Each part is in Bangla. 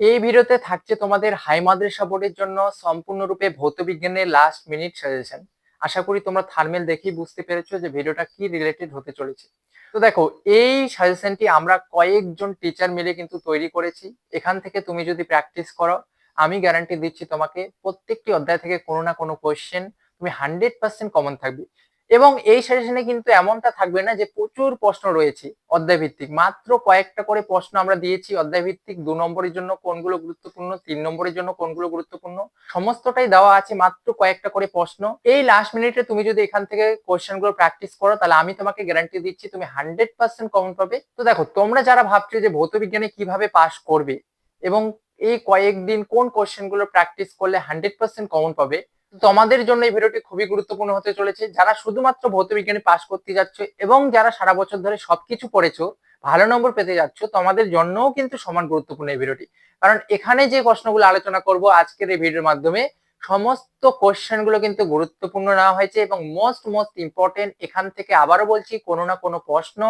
এই ভিডিওতে থাকছে তোমাদের হাই মাদ্রাসা বোর্ডের জন্য সম্পূর্ণরূপে ভৌত বিজ্ঞানের লাস্ট মিনিট সাজেশন আশা করি তোমরা থার্মেল দেখেই বুঝতে পেরেছ যে ভিডিওটা কি রিলেটেড হতে চলেছে। তো দেখো, এই সাজেশনটি আমরা কয়েকজন টিচার মিলে কিন্তু তৈরি করেছি। এখান থেকে তুমি যদি প্র্যাকটিস করো, আমি গ্যারান্টি দিচ্ছি তোমাকে প্রত্যেকটি অধ্যায় থেকে কোনো না কোনো কোয়েশ্চেন তুমি হান্ড্রেড পার্সেন্ট কমন থাকবে। এবং এই সাজেশনে কিন্তু এমনটা থাকবে না যে প্রচুর প্রশ্ন রয়েছে অধ্যায় ভিত্তিক মাত্র কয়েকটা করে প্রশ্ন আমরা দিয়েছি অধ্যায় ভিত্তিক দু নম্বরের জন্য কোনগুলো গুরুত্বপূর্ণ, তিন নম্বরের জন্য কোনগুলো গুরুত্বপূর্ণ, সমস্তটাই দেওয়া আছে মাত্র কয়েকটা করে প্রশ্ন। এই লাস্ট মিনিটে তুমি যদি এখান থেকে কোয়েশ্চেনগুলো প্র্যাকটিস করো, তাহলে আমি তোমাকে গ্যারান্টি দিচ্ছি তুমি হান্ড্রেড পার্সেন্ট কমন পাবে। তো দেখো, তোমরা যারা ভাবছ যে ভৌত বিজ্ঞানে কীভাবে পাশ করবে এবং এই কয়েকদিন কোন কোয়েশ্চেনগুলো প্র্যাকটিস করলে হান্ড্রেড পার্সেন্ট কমন পাবে তোমাদের জন্য এই ভিডিওটি খুবই গুরুত্বপূর্ণ হতে চলেছে। যারা শুধুমাত্র ভৌত বিজ্ঞানে পাশ করতে যাচ্ছ এবং যারা সারা বছর ধরে সবকিছু পড়েছো, ভালো নম্বর পেতে যাচ্ছ, তোমাদের জন্যও কিন্তু সমান গুরুত্বপূর্ণ এই ভিডিওটি। কারণ এখানে যে প্রশ্নগুলো আলোচনা করব আজকের এই ভিডিওর মাধ্যমে, সমস্ত কোশ্চেনগুলো কিন্তু গুরুত্বপূর্ণ নেওয়া হয়েছে এবং মোস্ট মোস্ট ইম্পর্টেন্ট এখান থেকে আবারও বলছি, কোনো না কোনো প্রশ্ন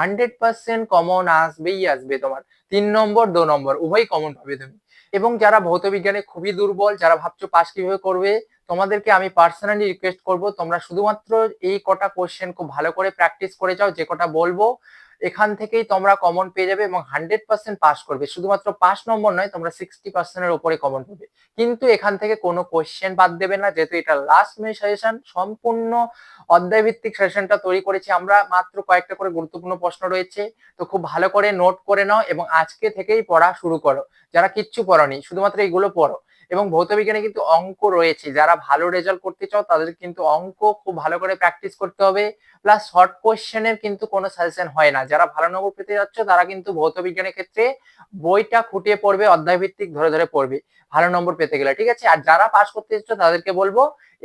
হান্ড্রেড পার্সেন্ট কমন আসবেই আসবে তোমার। তিন নম্বর, দু নম্বর উভয় কমন পাবে তুমি। এবং যারা ভৌত বিজ্ঞানে খুবই দুর্বল, যারা ভাবছ পাস কীভাবে করবে তোমাদেরকে আমি পার্সোনালি রিকোয়েস্ট করব, তোমরা শুধুমাত্র এই কটা কোশ্চেন খুব ভালো করে প্র্যাকটিস করে যাও, যে কটা বলব, এখান থেকেই তোমরা কমন পেয়ে যাবে এবং হান্ড্রেড পার্সেন্ট পাস করবে। শুধুমাত্র পাস নম্বর নয়, তোমরা সিক্সটি পার্সেন্টের উপরে কমন পাবে। কিন্তু এখান থেকে কোনো কোশ্চেন বাদ দেবে না, যেহেতু এটা লাস্ট মিনিট সাজেশন সম্পূর্ণ অধ্যায় ভিত্তিক সাজেশনটা তৈরি করেছি আমরা, মাত্র কয়েকটা করে গুরুত্বপূর্ণ প্রশ্ন রয়েছে। তো খুব ভালো করে নোট করে নাও এবং আজকে থেকেই পড়া শুরু করো। যারা কিচ্ছু পড়নি, শুধুমাত্র এইগুলো পড়ো। এবং ভৌত বিজ্ঞানে কিন্তু অঙ্ক রয়েছে। যারা ভালো রেজাল্ট করতে চাও, তাদের কিন্তু অঙ্ক খুব ভালো করে প্র্যাকটিস করতে হবে। প্লাস শর্ট কোয়েশ্চেনের কিন্তু কোনো সাজেশন হয় না। যারা ভালো নম্বর পেতে যাচ্ছ, তারা কিন্তু ভৌত বিজ্ঞানের ক্ষেত্রে বইটা খুঁটিয়ে পড়বে, অধ্যায়ভিত্তিক ধরে ধরে পড়বে। ভালো নম্বর পেতে গেলে, ঠিক আছে? আর যারা পাস করতে যাচ্ছ তাদেরকে বলব,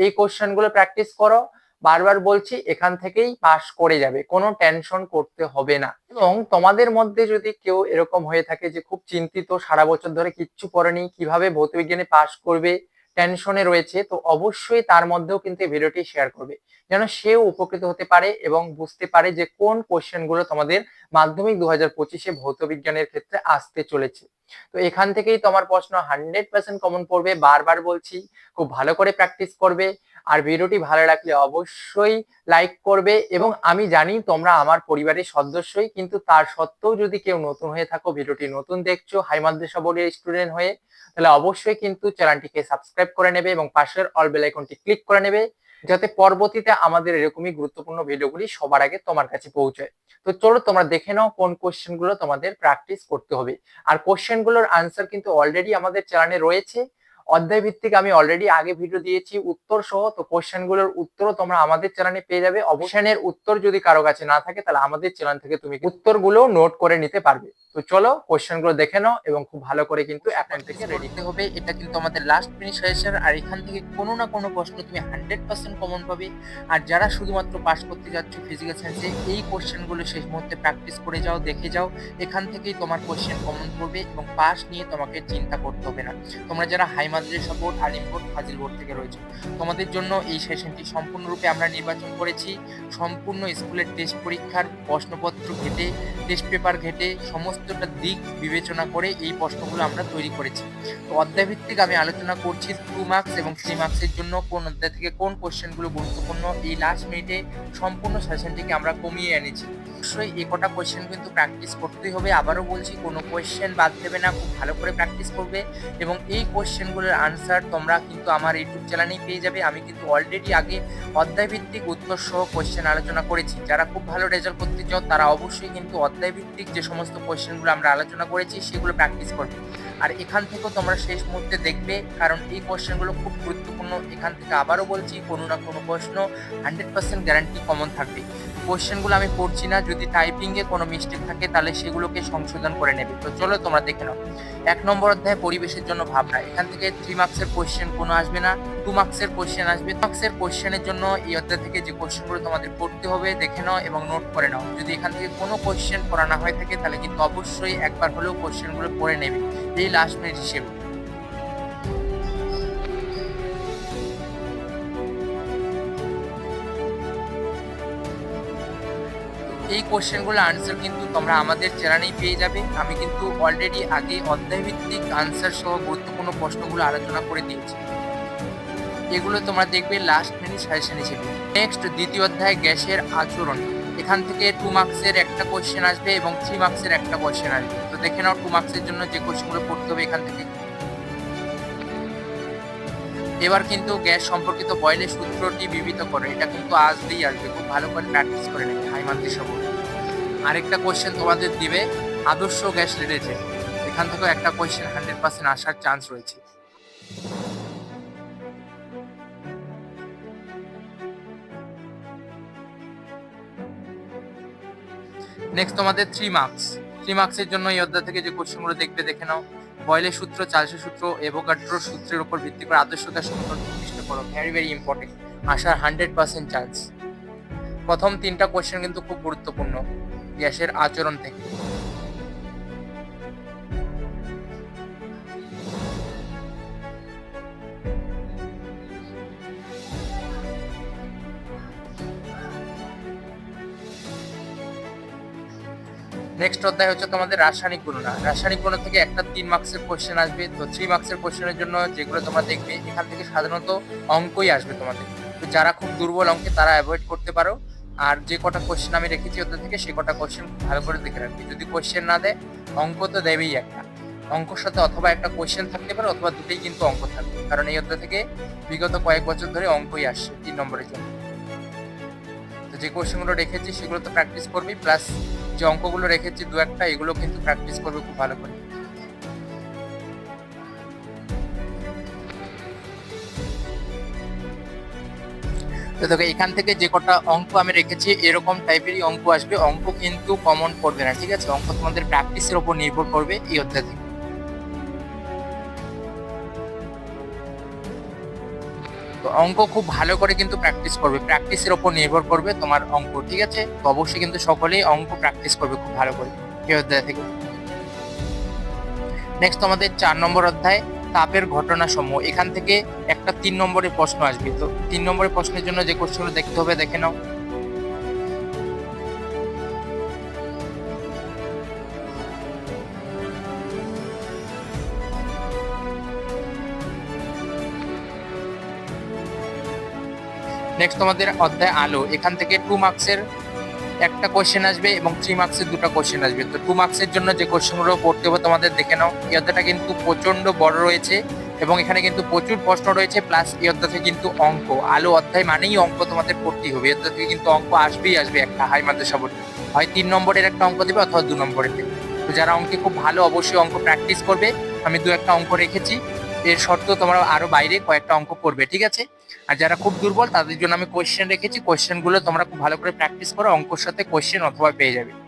এই কোয়েশ্চেনগুলো প্র্যাকটিস করো। বারবার বলছি, এখান থেকেই পাস করে যাবে, কোনো টেনশন করতে হবে না। এবং তোমাদের মধ্যে যদি কেউ এরকম হয়ে থাকে যে খুব চিন্তিত, সারা বছর ধরে কিচ্ছু পড়েনি কীভাবে ভৌতবিজ্ঞানে পাস করবে টেনশনে রয়েছে, তো অবশ্যই তার মধ্যেও কিন্তু এই ভিডিওটি শেয়ার করবে। যেন সেও উপকৃত হতে পারে এবং বুঝতে পারে যে কোন কোশ্চেনগুলো তোমাদের মাধ্যমিক দু হাজার পঁচিশে ভৌত বিজ্ঞানের ক্ষেত্রে আসতে চলেছে। তো এখান থেকেই তোমার প্রশ্ন হান্ড্রেড পার্সেন্ট কমন পড়বে, বারবার বলছি, খুব ভালো করে প্র্যাকটিস করবে, আর ভিডিওটি ভালো লাগলে অবশ্যই লাইক করবে, এবং আমি জানি তোমরা আমার পরিবারের সদস্যই, কিন্তু তার সত্ত্বেও যদি কেউ নতুন হয়ে থাকো, ভিডিওটি নতুন দেখছ, হাই মাদ্রাসা বোর্ডের স্টুডেন্ট হয়ে, তাহলে অবশ্যই কিন্তু চ্যানেলটিকে সাবস্ক্রাইব করে নেবে, এবং পাশের অল বেল ক্লিক করে নেবে যাতে পরবর্তীতে আমাদের এরকমই গুরুত্বপূর্ণ ভিডিওগুলি সবার আগে তোমার কাছে পৌঁছায়। তো চলো তোমরা দেখে নাও কোন কোশ্চেনগুলো তোমাদের প্র্যাকটিস করতে হবে। আর কোশ্চেনগুলোর আনসার কিন্তু অলরেডি আমাদের চ্যানেলে রয়েছে। অধ্যায় ভিত্তিক আমি অলরেডি আগে ভিডিও দিয়েছি উত্তর সহ, তো কোশ্চেনগুলোর উত্তরও তোমরা আমাদের চ্যানেলে পেয়ে যাবে। অবসানের উত্তর যদি কারও কাছে না থাকে, তাহলে আমাদের চ্যানেল থেকে তুমি উত্তরগুলো নোট করে নিতে পারবে। তো চলো কোশ্চেনগুলো দেখে নাও এবং খুব ভালো করে কিন্তু এখন থেকে রেডি হবে। এটা কিন্তু আমাদের লাস্ট মিনিট সাজেশন আর এখান থেকে কোনো না কোনো প্রশ্ন তুমি হান্ড্রেড পার্সেন্ট কমন পাবে। আর যারা শুধুমাত্র পাস করতে যাচ্ছ ফিজিক্যাল সায়েন্সে এই কোশ্চেনগুলো শেষ মুহূর্তে প্র্যাকটিস করে যাও, দেখে যাও। এখান থেকেই তোমার কোশ্চেন কমন পড়বে এবং পাস নিয়ে তোমাকে চিন্তা করতে হবে না। তোমরা যারা high Madrasa board Alim board Fazil board থেকে রয়েছে। তোমাদের জন্য এই সেশনটি সম্পূর্ণরূপে আমরা নির্বাচন করেছি। সম্পূর্ণ স্কুলের টেস্ট পরীক্ষার প্রশ্নপত্র ঘেটে টেস্ট পেপার ঘেটে, সমস্তটা দিক বিবেচনা করে এই প্রশ্নগুলো আমরা তৈরি করেছি। তো অধ্যায় ভিত্তিক আমি আলোচনা করছি টু মার্কস এবং থ্রি মার্কসের জন্য, কোন অধ্যায় থেকে কোন কোশ্চেনগুলো গুরুত্বপূর্ণ, এই লাস্ট মিনিটে সম্পূর্ণ সেশনটিকে আমরা কমিয়ে এনেছি। অবশ্যই এ কটা কোয়েশ্চেন কিন্তু প্র্যাকটিস করতেই হবে। আবারও বলছি, কোনো কোয়েশ্চেন বাদ দেবে না, খুব ভালো করে প্র্যাকটিস করবে এবং এই কোয়েশ্চেনগুলোর আনসার তোমরা কিন্তু আমার ইউটিউব চ্যানেলেই পেয়ে যাবে। আমি কিন্তু অলরেডি আগে অধ্যায়ভিত্তিক উত্তর সহ কোয়েশ্চেন আলোচনা করেছি। যারা খুব ভালো রেজাল্ট করতে চাও, তারা অবশ্যই কিন্তু অধ্যায়ভিত্তিক যে সমস্ত কোয়েশ্চেনগুলো আমরা আলোচনা করেছি, সেগুলো প্র্যাকটিস করবে। আর এখান থেকেও তোমরা শেষ মুহূর্তে দেখবে, কারণ এই কোয়েশ্চেনগুলো খুব গুরুত্বপূর্ণ। এখান থেকে আবারও বলছি, কোনো না কোনো প্রশ্ন হান্ড্রেড পার্সেন্ট গ্যারান্টি কমন থাকবে। কোয়েশ্চেনগুলো আমি পড়ছি না, যদি টাইপিংয়ে কোনো মিস্টেক থাকে, তাহলে সেগুলোকে সংশোধন করে নেবে। তো চলো তোমরা দেখে নাও। এক নম্বর অধ্যায়, পরিবেশের জন্য ভাবনা। এখান থেকে থ্রি মার্কসের কোয়েশ্চেন কোনো আসবে না। টু মার্কসের কোয়েশ্চেন আসবে। মার্কসের কোয়েশ্চেনের জন্য এই অধ্যায় থেকে যে কোয়েশ্চেনগুলো তোমাদের পড়তে হবে, দেখে নাও এবং নোট করে নাও। যদি এখান থেকে কোনো কোয়েশ্চেন পড়া না হয়ে থাকে, তাহলে কিন্তু অবশ্যই একবার হলেও কোয়েশ্চেনগুলো পড়ে নেবে। এই লাস্ট মিনিট হিসেবে। এই কোশ্চেনগুলো আনসার কিন্তু তোমরা আমাদের চ্যানেলেই পেয়ে যাবে। আমি কিন্তু অলরেডি আগে অধ্যায়ভিত্তিক আনসার সহ গুরুত্বপূর্ণ প্রশ্নগুলো আলোচনা করে দিয়েছি। এগুলো তোমরা দেখবে লাস্ট মিনিট সাজেশন হিসেবে নেক্সট দ্বিতীয় অধ্যায়, গ্যাসের আচরণ। এখান থেকে টু মার্কসের একটা কোশ্চেন আসবে এবং থ্রি মার্কসের একটা কোয়েশ্চেন আসবে। তো দেখে নাও টু মার্কসের জন্য যে কোশ্চেনগুলো পড়তে হবে এখান থেকে। এবার কিন্তু গ্যাস সম্পর্কিত বয়লের সূত্রটি বিবৃত করে। এটা কিন্তু আসবেই আসবে। খুব ভালো করে প্র্যাকটিস করে নেবে। হাইমান্তি সব আরেকটা কোয়েশ্চেন তোমাদের দিবে, আদর্শ গ্যাস রিলেটেড এখান থেকেও একটা কোয়েশ্চেন হান্ড্রেড পার্সেন্ট আসার চান্স রয়েছে। নেক্সট তোমাদের থ্রি মার্কস থ্রি মার্কসের জন্য এই অধ্যায় থেকে যে কোশ্চেনগুলো দেখবে, দেখে নাও। বয়লের সূত্র চার্লসের সূত্র এভোকাড্রোর সূত্রের উপর ভিত্তি করে আদর্শতার সমীকরণ প্রতিষ্ঠা করো। ভেরি ভেরি ইম্পর্টেন্ট আসার হান্ড্রেড পার্সেন্ট চান্স প্রথম তিনটা কোয়েশ্চেন কিন্তু খুব গুরুত্বপূর্ণ। গ্যাসের আচরণ থেকে। নেক্সট অধ্যায় হচ্ছে তোমাদের রাসায়নিক গণনা। রাসায়নিক গণনা থেকে একটা তিন মার্কসের কোশ্চেন আসবে। তো থ্রি মার্কসের কোশ্চেনের জন্য যেগুলো তোমরা দেখবে, এখান থেকে সাধারণত অঙ্কই আসবে তোমাদের। তো যারা খুব দুর্বল অঙ্কে, তারা অ্যাভয়েড করতে পারো। আর যে কটা কোশ্চেন আমি রেখেছি ওদের থেকে সে কটা কোশ্চেন ভালো করে দেখে রাখবে। যদি কোশ্চেন না দেয়, অঙ্ক তো দেবেই একটা। অঙ্কর সাথে অথবা একটা কোশ্চেন থাকতে পারে, অথবা দুটোই কিন্তু অঙ্ক থাকবে। কারণ এই অধ্যায় থেকে বিগত কয়েক বছর ধরে অঙ্কই আসছে তিন নম্বরের জন্য। তো যে কোশ্চেনগুলো রেখেছি, সেগুলো তো প্র্যাকটিস করবি প্লাস যে অঙ্কগুলো রেখেছি দু একটা, এগুলো কিন্তু প্র্যাকটিস করবে খুব ভালো করে। তো দেখো, এখান থেকে যে কটা অঙ্ক আমি রেখেছি, এরকম টাইপেরই অঙ্ক আসবে। অঙ্ক কিন্তু কমন পড়বে না, ঠিক আছে? অঙ্ক তোমাদের প্র্যাকটিসের ওপর নির্ভর করবে এই অধ্যায় থেকে। তো অঙ্ক খুব ভালো করে কিন্তু প্র্যাকটিস করবে। প্র্যাকটিসের ওপর নির্ভর করবে তোমার অঙ্ক, ঠিক আছে? তো অবশ্যই কিন্তু সকলেই অঙ্ক প্র্যাকটিস করবে খুব ভালো করে, এই অধ্যায় থেকে। নেক্সট আমাদের চার নম্বর অধ্যায়, তাপের ঘটনা সমূহ এখান থেকে একটা তিন নম্বরের প্রশ্ন আসবে। তো তিন নম্বরের প্রশ্নের জন্য যে কোশ্চেনগুলো দেখতে হবে, দেখে নাও। নেক্সট তোমাদের অধ্যায় আলো। এখান থেকে টু মার্কসের একটা কোশ্চেন আসবে এবং থ্রি মার্কসের দুটো কোশ্চেন আসবে। তো টু মার্কসের জন্য যে কোশ্চেনগুলো পড়তে হবে তোমাদের দেখে নাও। এই অধ্যায়টা কিন্তু প্রচণ্ড বড় রয়েছে এবং এখানে কিন্তু প্রচুর প্রশ্ন রয়েছে প্লাস এই অধ্যায় কিন্তু অঙ্ক। আলো অধ্যায় মানেই অঙ্ক তোমাদের পড়তেই হবে। অধ্যায় থেকে কিন্তু অঙ্ক আসবেই আসবে একটা হাই মাদ্রাসা হয় তিন নম্বরের একটা অঙ্ক দেবে অথবা দু নম্বরের দেবে। তো যারা অঙ্কে খুব ভালো অবশ্যই অঙ্ক প্র্যাকটিস করবে। আমি দু একটা অঙ্ক রেখেছি। এর শর্ত তোমরা আরও বাইরে কয়েকটা অঙ্ক করবে, ঠিক আছে? আর যারা খুব দুর্বল তাদের জন্য আমি কোয়েশ্চেন রেখেছি। কোয়েশ্চেনগুলো তোমরা খুব ভালো করে প্র্যাকটিস করো, অঙ্কর সাথে কোয়েশ্চেন অথবা পেয়ে যাবে।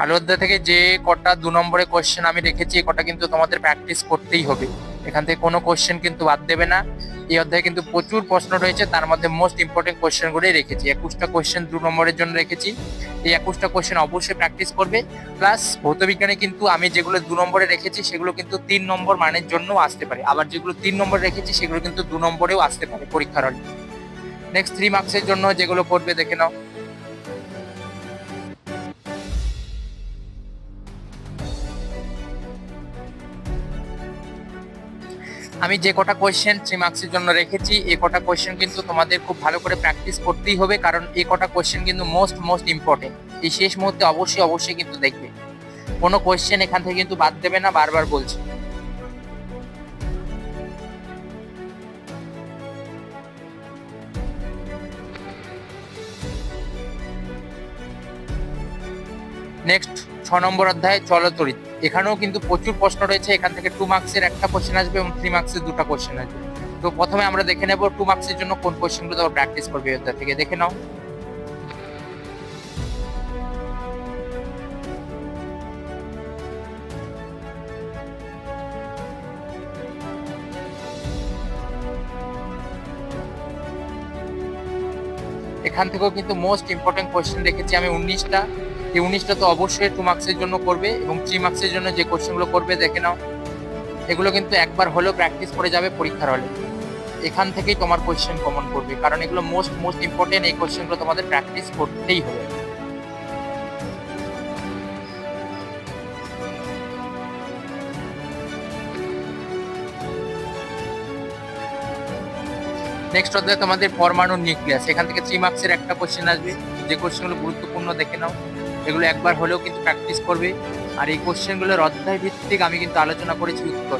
আলো অধ্যায় থেকে যে কটা দু নম্বরে কোশ্চেন আমি রেখেছি এই কটা কিন্তু তোমাদের প্র্যাকটিস করতেই হবে। এখান থেকে কোনো কোশ্চেন কিন্তু বাদ দেবে না। এই অধ্যায়ে কিন্তু প্রচুর প্রশ্ন রয়েছে, তার মধ্যে মোস্ট ইম্পর্টেন্ট কোশ্চেনগুলোই রেখেছি। একুশটা কোশ্চেন দু নম্বরের জন্য রেখেছি। এই একুশটা কোশ্চেন অবশ্যই প্র্যাকটিস করবে। প্লাস ভৌতবিজ্ঞানে কিন্তু আমি যেগুলো দু নম্বরে রেখেছি, সেগুলো কিন্তু তিন নম্বর মানের জন্য আসতে পারে। আবার যেগুলো তিন নম্বরে রেখেছি, সেগুলো কিন্তু দু নম্বরেও আসতে পারে পরীক্ষার হলে। নেক্সট থ্রি মার্কসের জন্য যেগুলো পড়বে দেখে নাও। আমি যে কটা কোয়েশ্চেন থ্রি মার্কসের জন্য রেখেছি এই কটা কোয়েশ্চেন কিন্তু তোমাদের খুব ভালো করে প্র্যাকটিস করতেই হবে, কারণ এই কটা কোয়েশ্চেন কিন্তু মোস্ট মোস্ট ইম্পর্টেন্ট এই শেষ মুহূর্তে অবশ্যই অবশ্যই কিন্তু দেখবে। কোনো কোয়েশ্চেন এখান থেকে কিন্তু বাদ দেবে না, বারবার বলছি। নেক্সট ছ নম্বর অধ্যায় চলতরিত এখানেও কিন্তু প্রচুর প্রশ্ন রয়েছে। এখান থেকে টু মার্কসের একটা কোশ্চেন আসবে এবং থ্রি মার্কসের দুটো কোশ্চেন আসবে। তো প্রথমে আমরা দেখে নেব টু মার্কসের জন্য কোন কোশ্চেনগুলো তোমরা প্র্যাকটিস করবে অধ্যায় থেকে। দেখে নাও। এখান থেকেও কিন্তু মোস্ট ইম্পর্টেন্ট কোয়েশ্চেন রেখেছি আমি উনিশটা। এই উনিশটা তো অবশ্যই টু মার্কসের জন্য করবে এবং থ্রি মার্কসের জন্য যে কোশ্চেনগুলো করবে, দেখে নাও। এগুলো কিন্তু একবার হলেও প্র্যাকটিস করে যাবে পরীক্ষার হলে। এখান থেকেই তোমার কোয়েশ্চেন কমন করবে, কারণ এগুলো মোস্ট মোস্ট ইম্পর্টেন্ট এই কোয়েশ্চেনগুলো তোমাদের প্র্যাকটিস করতেই হবে। নেক্সট অধ্যায় তোমাদের পরমাণু নিউক্লিয়াস এখান থেকে থ্রি মার্কসের একটা কোশ্চেন আসবে। যে কোশ্চেনগুলো গুরুত্বপূর্ণ, দেখে নাও। এগুলো একবার হলেও কিন্তু প্র্যাকটিস করবে। আর এই কোশ্চেনগুলোর অধ্যায় ভিত্তিক আমি কিন্তু আলোচনা করেছি উত্তর।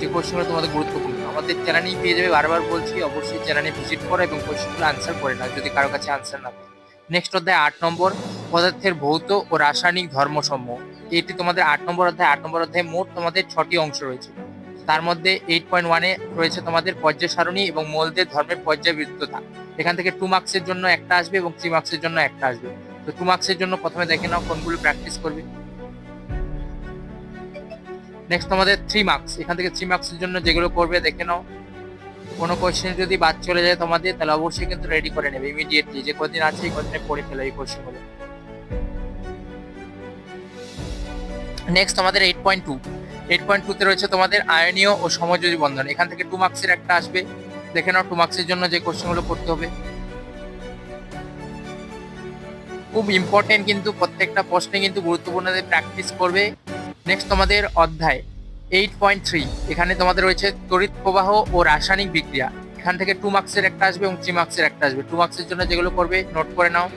যে কোশ্চেনগুলো তোমাদের গুরুত্বপূর্ণ। আমাদের চ্যানেলেই পেয়ে যাবে, বারবার বলছি, অবশ্যই চ্যানেলে ভিজিট করো এবং কোশ্চেনগুলো আনসার করে নাও, যদি কারও কাছে আনসার না নেক্সট অধ্যায় আট নম্বর, পদার্থের ভৌত ও রাসায়নিক ধর্মসমূহ। এটি তোমাদের আট নম্বর অধ্যায়। আট নম্বর অধ্যায়ে মোট তোমাদের ছটি অংশ রয়েছে। তার মধ্যে এইট পয়েন্ট ওয়ানে রয়েছে তোমাদের পর্যায় সারণী এবং মোলদের ধর্মের পর্যায়বৃত্ততা। এখান থেকে টু মার্কসের জন্য একটা আসবে এবং থ্রি মার্কসের জন্য একটা আসবে। তো টু মার্কসের জন্য প্রথমে দেখে নাও কোনগুলো প্র্যাকটিস করবে। নেক্সট তোমাদের থ্রি মার্কস এখান থেকে থ্রি মার্কসের জন্য যেগুলো করবে, দেখে নাও। কোনো কোয়েশ্চেন যদি বাদ চলে যায় তোমাদের, তাহলে অবশ্যই কিন্তু রেডি করে নেবে ইমিডিয়েটলি যে কদিন আছে, এই কদিনে পড়ে ফেলো এই কোয়েশ্চেনগুলো নেক্সট তোমাদের eight point two eight point টুতে রয়েছে তোমাদের আয়নীয় ও সমযোজী বন্ধন। এখান থেকে টু মার্কসের একটা আসবে। দেখে নাও টু মার্কসের জন্য যে কোশ্চেনগুলো করতে হবে। খুব ইম্পর্টেন্ট কিন্তু প্রত্যেকটা প্রশ্নে কিন্তু গুরুত্বপূর্ণ প্র্যাকটিস করবে। নেক্সট তোমাদের অধ্যায় এইট পয়েন্ট থ্রি এখানে তোমাদের রয়েছে তড়িৎ প্রবাহ ও রাসায়নিক বিক্রিয়া। এখান থেকে টু মার্কসের একটা আসবে এবং থ্রি মার্কসের একটা আসবে। টু মার্কসের জন্য যেগুলো করবে নোট করে নাও।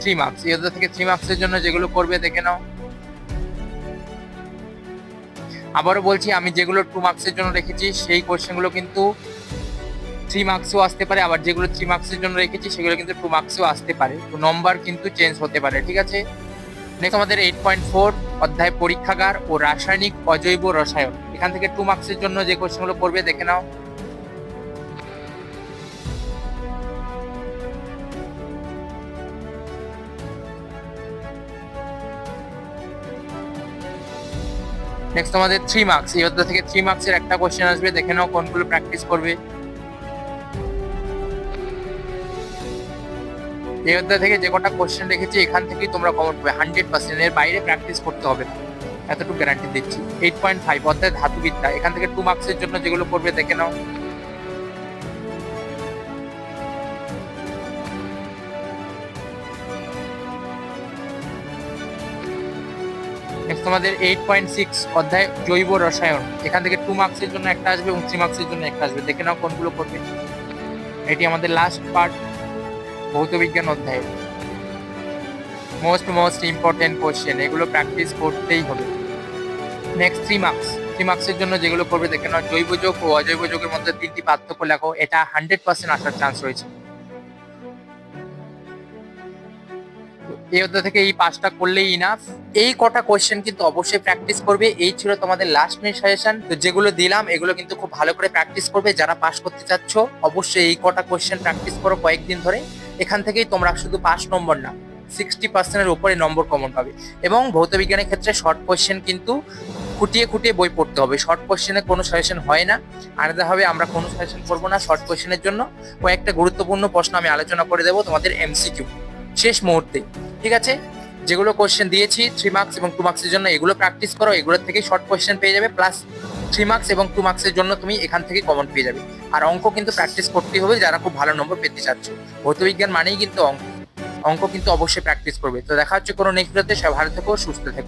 থ্রি মার্কস এই থেকে থ্রি মার্কসের জন্য যেগুলো করবে, দেখে নাও। আবারও বলছি, আমি যেগুলো টু মার্কসের জন্য রেখেছি, সেই কোশ্চেনগুলো কিন্তু থ্রি মার্কসও আসতে পারে। আবার যেগুলো থ্রি মার্কসের জন্য রেখেছি, সেগুলো কিন্তু টু মার্কসও আসতে পারে। তো নম্বর কিন্তু চেঞ্জ হতে পারে, ঠিক আছে? নেক্সট আমাদের এইট পয়েন্ট ফোর অধ্যায় পরীক্ষাগার ও রাসায়নিক অজৈব রসায়ন। এখান থেকে টু মার্কসের জন্য যে কোশ্চেনগুলো পড়বে দেখে নাও। নেক্সট তোমাদের থ্রি মার্কস এই অধ্যায় থেকে থ্রি মার্কসের একটা কোয়েশ্চেন আসবে। দেখে নাও কোনগুলো প্র্যাকটিস করবে। এই অধ্যায় থেকে যে কটা কোশ্চেন রেখেছি এখান থেকেই তোমরা কমন পাবে। হান্ড্রেড পার্সেন্ট এর বাইরে প্র্যাকটিস করতে হবে এতটুকু গ্যারান্টি দিচ্ছি। এইট পয়েন্ট ফাইভ অধ্যায় ধাতুবিদ্যা। এখান থেকে টু মার্কসের জন্য যেগুলো করবে, দেখে নাও। নেক্সট তোমাদের এইট পয়েন্ট সিক্স অধ্যায় জৈব রসায়ন। এখান থেকে টু মার্কসের জন্য একটা আসবে এবং থ্রি মার্কসের জন্য একটা আসবে। দেখে নাও কোনগুলো করবে। এটি আমাদের লাস্ট পার্ট ভৌত বিজ্ঞান অধ্যায়। মোস্ট মোস্ট ইম্পর্টেন্ট কোশ্চেন এগুলো প্র্যাকটিস করতেই হবে। নেক্সট থ্রি মার্কস থ্রি মার্কসের জন্য যেগুলো করবে, দেখে নাও। জৈব যোগ ও অজৈব যোগের মধ্যে তিনটি পার্থক্য লেখো। এটা হান্ড্রেড পার্সেন্ট আসার চান্স রয়েছে। এই অধ্যায় থেকে এই পাঁচটা করলেই ইনাফ এই কটা কোয়েশ্চেন কিন্তু অবশ্যই প্র্যাকটিস করবে। এই ছিল তোমাদের লাস্ট মিনিট সাজেশন তো যেগুলো দিলাম, এগুলো কিন্তু খুব ভালো করে প্র্যাকটিস করবে। যারা পাস করতে চাচ্ছ, অবশ্যই এই কটা কোয়েশ্চেন প্র্যাকটিস করো কয়েকদিন ধরে। এখান থেকেই তোমরা শুধু পাস নম্বর না সিক্সটি পার্সেন্টের উপরে নম্বর কমন পাবে। এবং ভৌত বিজ্ঞানের ক্ষেত্রে শর্ট কোয়েশ্চেন কিন্তু খুঁটিয়ে খুঁটিয়ে বই পড়তে হবে। শর্ট কোয়েশ্চেনে কোনো সাজেশন হয় না। আলাদাভাবে আমরা কোনো সাজেশন করব না শর্ট কোয়েশ্চেনের জন্য। কয়েকটা গুরুত্বপূর্ণ প্রশ্ন আমি আলোচনা করে দেবো তোমাদের এমসিকিউ শেষ মুহূর্তে, ঠিক আছে? যেগুলো কোয়েশ্চেন দিয়েছি থ্রি মার্কস এবং টু মার্কসের জন্য এগুলো প্র্যাকটিস করো, এগুলোর থেকে শর্ট কোয়েশ্চেন পেয়ে যাবে প্লাস থ্রি মার্কস এবং টু মার্কসের জন্য তুমি এখান থেকে কমন পেয়ে যাবে। আর অঙ্ক কিন্তু প্র্যাকটিস করতেই হবে, যারা খুব ভালো নম্বর পেতে চাচ্ছ। ভৌত বিজ্ঞান মানেই কিন্তু অঙ্ক। অঙ্ক কিন্তু অবশ্যই প্র্যাকটিস করবে। তো দেখা হচ্ছে কোনো নেক্সট ভিডিওতে সবাই ভালো থেকো, সুস্থ থেকো।